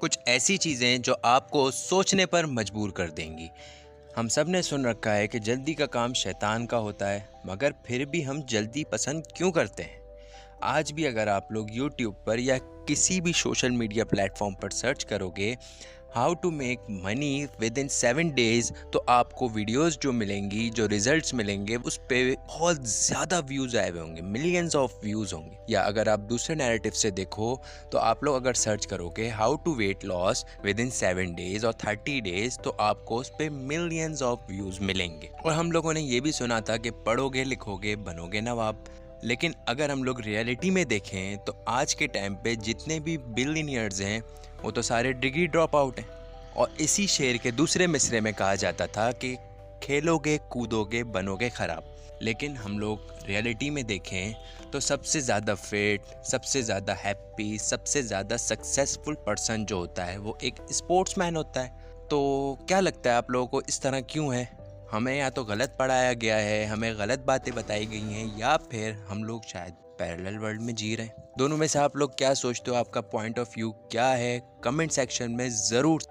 कुछ ऐसी चीज़ें जो आपको सोचने पर मजबूर कर देंगी। हम सबने सुन रखा है कि जल्दी का काम शैतान का होता है, मगर फिर भी हम जल्दी पसंद क्यों करते हैं? आज भी अगर आप लोग YouTube पर या किसी भी सोशल मीडिया प्लेटफॉर्म पर सर्च करोगे how to make money within seven days तो आपको वीडियोस जो मिलेंगी, जो रिजल्ट्स मिलेंगे, उस पर बहुत ज़्यादा व्यूज़ आए हुए होंगे, मिलियंस ऑफ़ व्यूज़ होंगे। या अगर आप दूसरे नैरेटिव से देखो तो आप लोग अगर सर्च करोगे, how to weight loss within seven days और थर्टी डेज़ तो आपको उस पर मिलियंस ऑफ़ व्यूज़ मिलेंगे। और हम लोगों ने ये भी सुना था कि पढ़ोगे, लिखोगे, बनोगे नवाब। लेकिन अगर हम लोग रियलिटी में देखें तो आज के टाइम पे जितने भी बिलियनियर्स हैं, वो तो सारे डिग्री ड्रॉप आउट हैं। और इसी शेर के दूसरे मिसरे में कहा जाता था कि खेलोगे, कूदोगे, बनोगे ख़राब। लेकिन हम लोग रियलिटी में देखें तो सबसे ज़्यादा फिट सबसे ज़्यादा हैप्पी सबसे ज़्यादा सक्सेसफुल पर्सन जो होता है, वो एक स्पोर्ट्समैन होता है। तो क्या लगता है आप लोगों को इस तरह क्यों है? हमें या तो गलत पढ़ाया गया है, हमें गलत बातें बताई गई हैं, या फिर हम लोग शायद पैरेलल वर्ल्ड में जी रहे हैं। दोनों में से आप लोग क्या सोचते हो? आपका पॉइंट ऑफ़ व्यू क्या है? कमेंट सेक्शन में ज़रूर